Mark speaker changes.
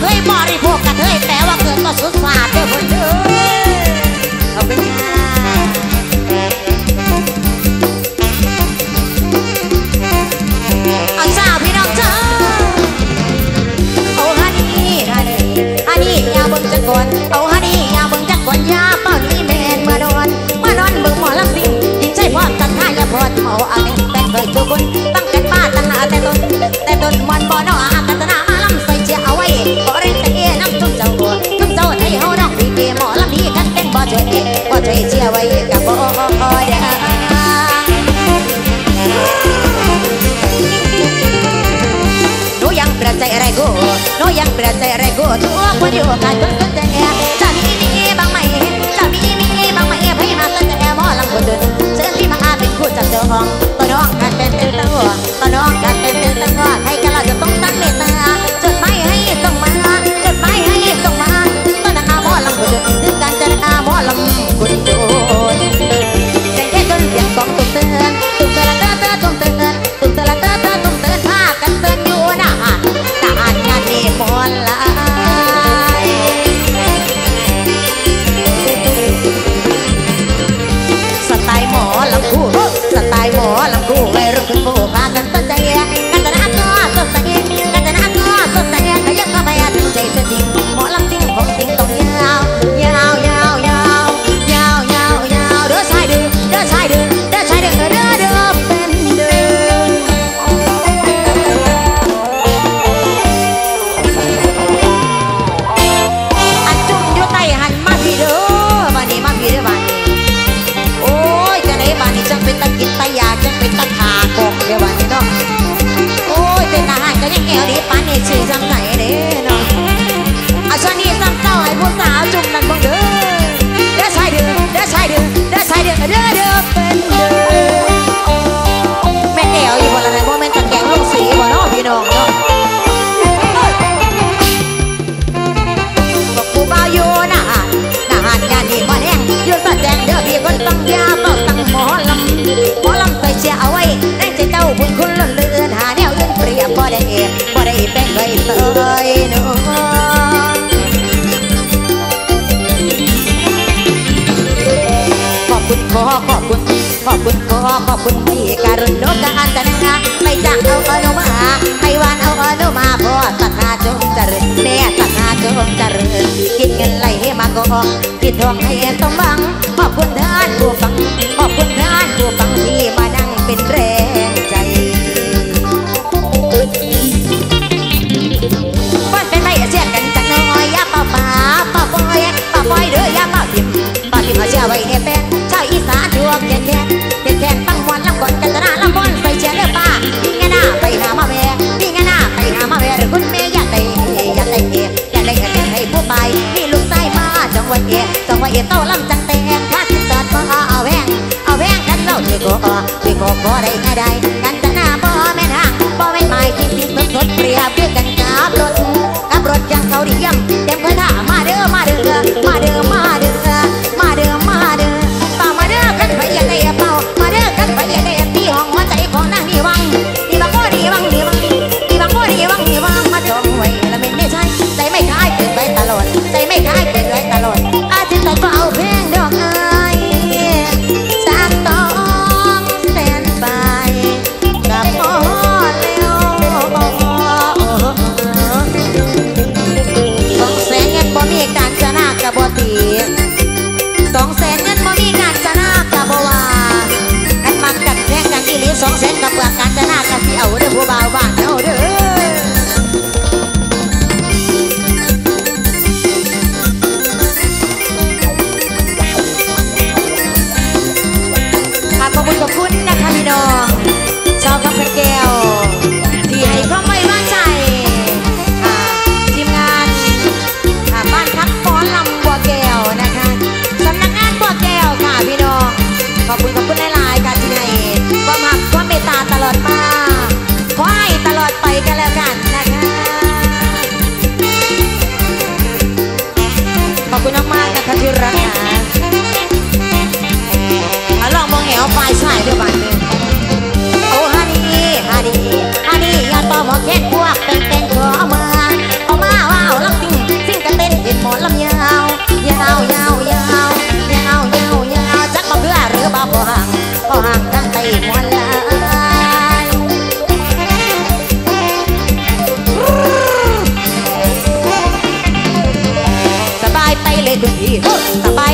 Speaker 1: เคยบริโภคกระเทยแต่ว่าเกิดก็สุดสาด Tay. ขอบุญขอขอบคุณขอบคุณขอขอบคุณที่การุณโนกาอันตนาไม่จ้างเอาอนุมาไม่วานเอาอนุมาพ่อสัทธาจงเจริญแม่สัทธาจงเจริญกินเงินไหลให้มากองกินทองให้ต้มหวังขอบคุณท่านผู้ฟัง ก็ก็ช่วก็ก็ได้ไงได้ 打吧。